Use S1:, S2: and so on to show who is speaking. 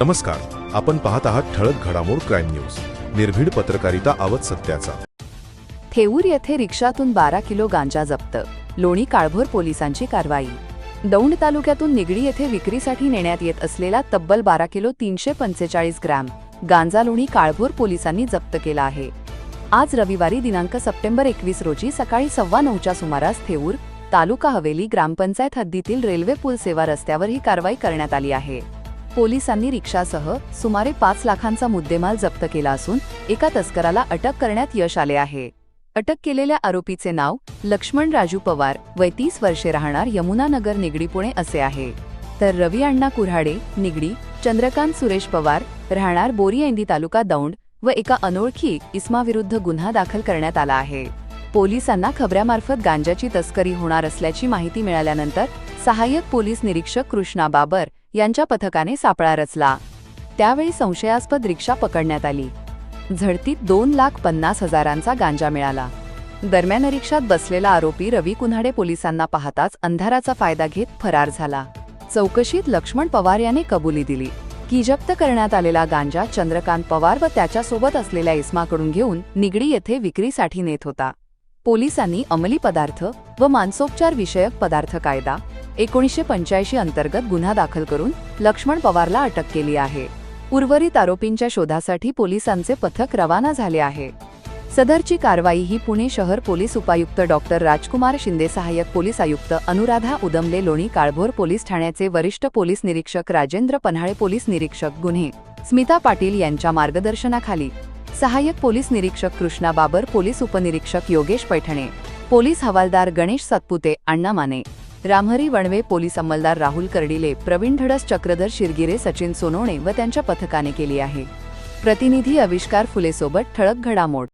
S1: नमस्कार आपण पाहत आहात ठळक घडामोड क्राईम न्यूज. निर्भीड पत्रकारिता आवत सत्याचा.
S2: थेऊर येथे रिक्षातून बारा किलो गांजा जप्त. लोणी काळभोर पोलिसांची कारवाई. दौंड तालुक्यातून निगडी येथे विक्रीसाठी नेण्यात येत असलेला तब्बल बारा किलो तीनशे पंचेचाळीस ग्रॅम गांजा लोणी काळभोर पोलिसांनी जप्त केला आहे. आज रविवारी दिनांक सप्टेंबर एकवीस रोजी सकाळी सव्वा नऊच्या सुमारास थेऊर तालुका हवेली ग्रामपंचायत हद्दीतील रेल्वे पूल सेवा रस्त्यावर ही कारवाई करण्यात आली आहे. पोलिसांनी रिक्षासह सुमारे पाच लाखांचा मुद्देमाल जप्त केला असून एका तस्कराला अटक करण्यात यश आले आहे. अटक केलेल्या आरोपीचे नाव लक्ष्मण राजू पवार वय तीस वर्षे राहणार यमुनानगर निगडी पुणे असे आहे. तर रवी अण्णा कुऱ्हाडे निगडी चंद्रकांत सुरेश पवार राहणार बोरीऐंदी तालुका दौंड व एका अनोळखी इस्माविरुद्ध गुन्हा दाखल करण्यात आला आहे. पोलिसांना खबऱ्यामार्फत गांजाची तस्करी होणार असल्याची माहिती मिळाल्यानंतर सहाय्यक पोलीस निरीक्षक कृष्णा बाबर यांच्या पथकाने सापळा रचला. त्यावेळी संशयास्पद रिक्षा पकडण्यात आली. झडतीत दोन लाख पन्नास हजारांचा गांजा मिळाला. दरम्यान रिक्षात बसलेला आरोपी रवी कुन्हाडे पोलिसांना पाहताच अंधाराचा फायदा घेत फरार झाला. चौकशीत लक्ष्मण पवार याने कबुली दिली. की जप्त करण्यात आलेला गांजा चंद्रकांत पवार व त्याच्यासोबत असलेल्या इस्माकडून घेऊन निगडी येथे विक्रीसाठी नेत होता. पोलिसांनी अंमली पदार्थ व मानसोपचार विषयक पदार्थ कायदा एकोणीसशे पंच्याऐंशी अंतर्गत गुन्हा दाखल करून लक्ष्मण पवारला अटक केली आहे. उर्वरित आरोपींच्या शोधासाठी पोलिसांचे पथक रवाना झाले आहे. सदरची कारवाई ही पुणे शहर पोलीस उपायुक्त डॉक्टर राजकुमार शिंदे सहाय्यक पोलीस आयुक्त अनुराधा उदमले लोणी काळभोर पोलीस ठाण्याचे वरिष्ठ पोलीस निरीक्षक राजेंद्र पन्हाळे पोलीस निरीक्षक गुन्हे स्मिता पाटील यांच्या मार्गदर्शनाखाली. सहाय्यक पोलीस निरीक्षक कृष्णा बाबर पोलीस उपनिरीक्षक योगेश पैठणे पोलीस हवालदार गणेश सातपुते अण्णा माने. रामहरी वणवे पोलीस अंमलदार राहुल कर्डिले प्रवीण धडस चक्रधर शिरगिरे सचिन सोनवणे व त्यांच्या पथकाने केली आहे. प्रतिनिधी आविष्कार फुलेसोबत ठळक घडामोड.